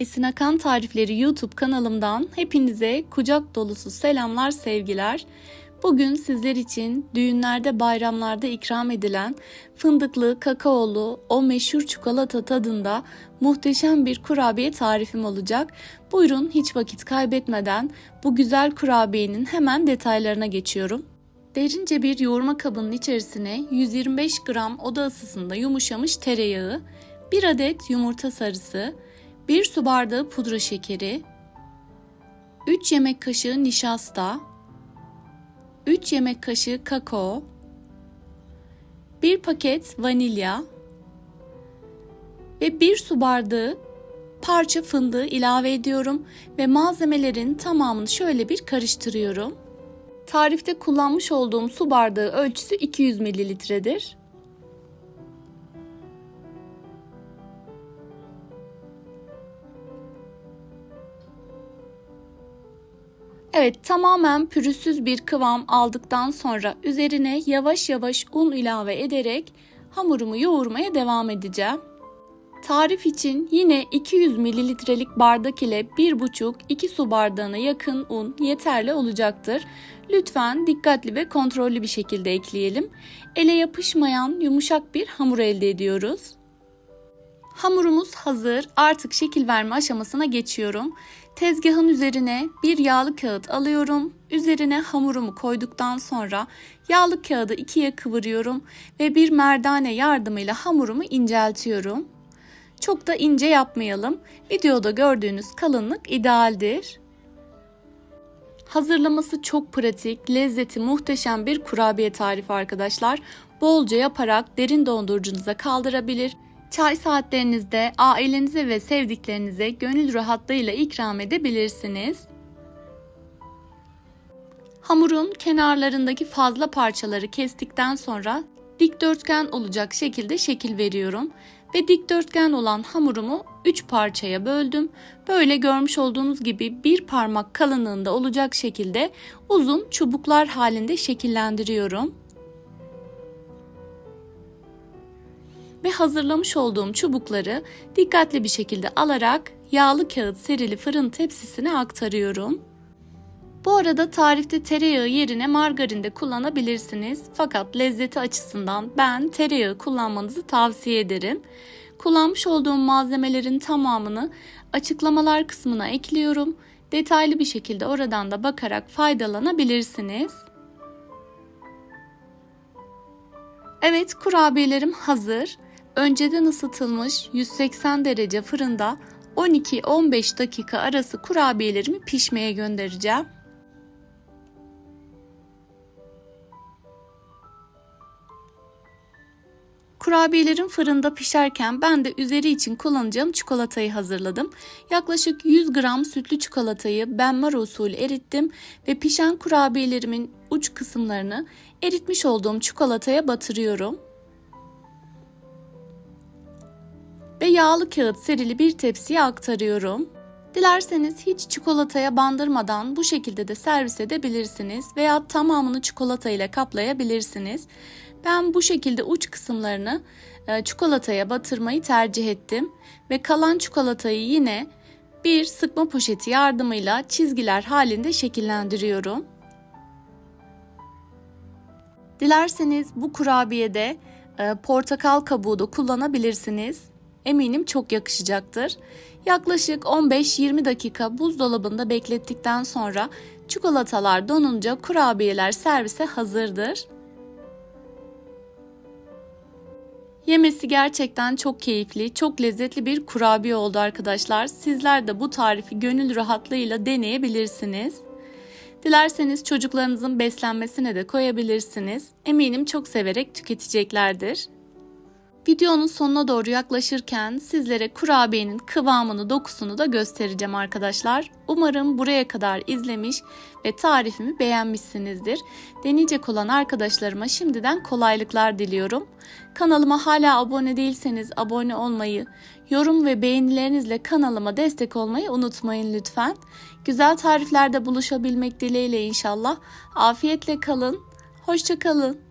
Esin Akan Tarifleri YouTube kanalımdan hepinize kucak dolusu selamlar, sevgiler. Bugün sizler için düğünlerde, bayramlarda ikram edilen fındıklı, kakaolu, o meşhur çikolata tadında muhteşem bir kurabiye tarifim olacak. Buyurun hiç vakit kaybetmeden bu güzel kurabiyenin hemen detaylarına geçiyorum. Derince bir yoğurma kabının içerisine 125 gram oda ısısında yumuşamış tereyağı, 1 adet yumurta sarısı, 1 su bardağı pudra şekeri, 3 yemek kaşığı nişasta, 3 yemek kaşığı kakao, 1 paket vanilya ve 1 su bardağı parça fındığı ilave ediyorum ve malzemelerin tamamını şöyle bir karıştırıyorum. Tarifte kullanmış olduğum su bardağı ölçüsü 200 mililitredir. Evet tamamen pürüzsüz bir kıvam aldıktan sonra üzerine yavaş yavaş un ilave ederek hamurumu yoğurmaya devam edeceğim. Tarif için yine 200 mililitrelik bardak ile 1,5-2 su bardağına yakın un yeterli olacaktır. Lütfen dikkatli ve kontrollü bir şekilde ekleyelim. Ele yapışmayan yumuşak bir hamur elde ediyoruz. Hamurumuz hazır. Artık şekil verme aşamasına geçiyorum. Tezgahın üzerine bir yağlı kağıt alıyorum. Üzerine hamurumu koyduktan sonra yağlı kağıdı ikiye kıvırıyorum ve bir merdane yardımıyla hamurumu inceltiyorum. Çok da ince yapmayalım. Videoda gördüğünüz kalınlık idealdir. Hazırlaması çok pratik, lezzeti muhteşem bir kurabiye tarifi arkadaşlar. Bolca yaparak derin dondurucunuza kaldırabilir. Çay saatlerinizde ailenize ve sevdiklerinize gönül rahatlığıyla ikram edebilirsiniz. Hamurun kenarlarındaki fazla parçaları kestikten sonra dikdörtgen olacak şekilde şekil veriyorum ve dikdörtgen olan hamurumu 3 parçaya böldüm. Böyle görmüş olduğunuz gibi bir parmak kalınlığında olacak şekilde uzun çubuklar halinde şekillendiriyorum. Ve hazırlamış olduğum çubukları dikkatli bir şekilde alarak yağlı kağıt serili fırın tepsisine aktarıyorum. Bu arada tarifte tereyağı yerine margarin de kullanabilirsiniz. Fakat lezzeti açısından ben tereyağı kullanmanızı tavsiye ederim. Kullanmış olduğum malzemelerin tamamını açıklamalar kısmına ekliyorum. Detaylı bir şekilde oradan da bakarak faydalanabilirsiniz. Evet kurabiyelerim hazır. Önceden ısıtılmış 180 derece fırında 12-15 dakika arası kurabiyelerimi pişmeye göndereceğim. Kurabiyelerin fırında pişerken ben de üzeri için kullanacağım çikolatayı hazırladım. Yaklaşık 100 gram sütlü çikolatayı benmar usulü erittim ve pişen kurabiyelerimin uç kısımlarını eritmiş olduğum çikolataya batırıyorum. Ve yağlı kağıt serili bir tepsiye aktarıyorum. Dilerseniz hiç çikolataya bandırmadan bu şekilde de servis edebilirsiniz veya tamamını çikolata ile kaplayabilirsiniz. Ben bu şekilde uç kısımlarını e, çikolataya batırmayı tercih ettim ve kalan çikolatayı yine bir sıkma poşeti yardımıyla çizgiler halinde şekillendiriyorum. Dilerseniz bu kurabiyede e, portakal kabuğu da kullanabilirsiniz. Eminim çok yakışacaktır. Yaklaşık 15-20 dakika buzdolabında beklettikten sonra çikolatalar donunca kurabiyeler servise hazırdır. Yemesi gerçekten çok keyifli, çok lezzetli bir kurabiye oldu arkadaşlar. Sizler de bu tarifi gönül rahatlığıyla deneyebilirsiniz. Dilerseniz çocuklarınızın beslenmesine de koyabilirsiniz. Eminim çok severek tüketeceklerdir. Videonun sonuna doğru yaklaşırken sizlere kurabiyenin kıvamını, dokusunu da göstereceğim arkadaşlar. Umarım buraya kadar izlemiş ve tarifimi beğenmişsinizdir. Deneyecek olan arkadaşlarıma şimdiden kolaylıklar diliyorum. Kanalıma hala abone değilseniz abone olmayı, yorum ve beğenilerinizle kanalıma destek olmayı unutmayın lütfen. Güzel tariflerde buluşabilmek dileğiyle inşallah. Afiyetle kalın. Hoşçakalın.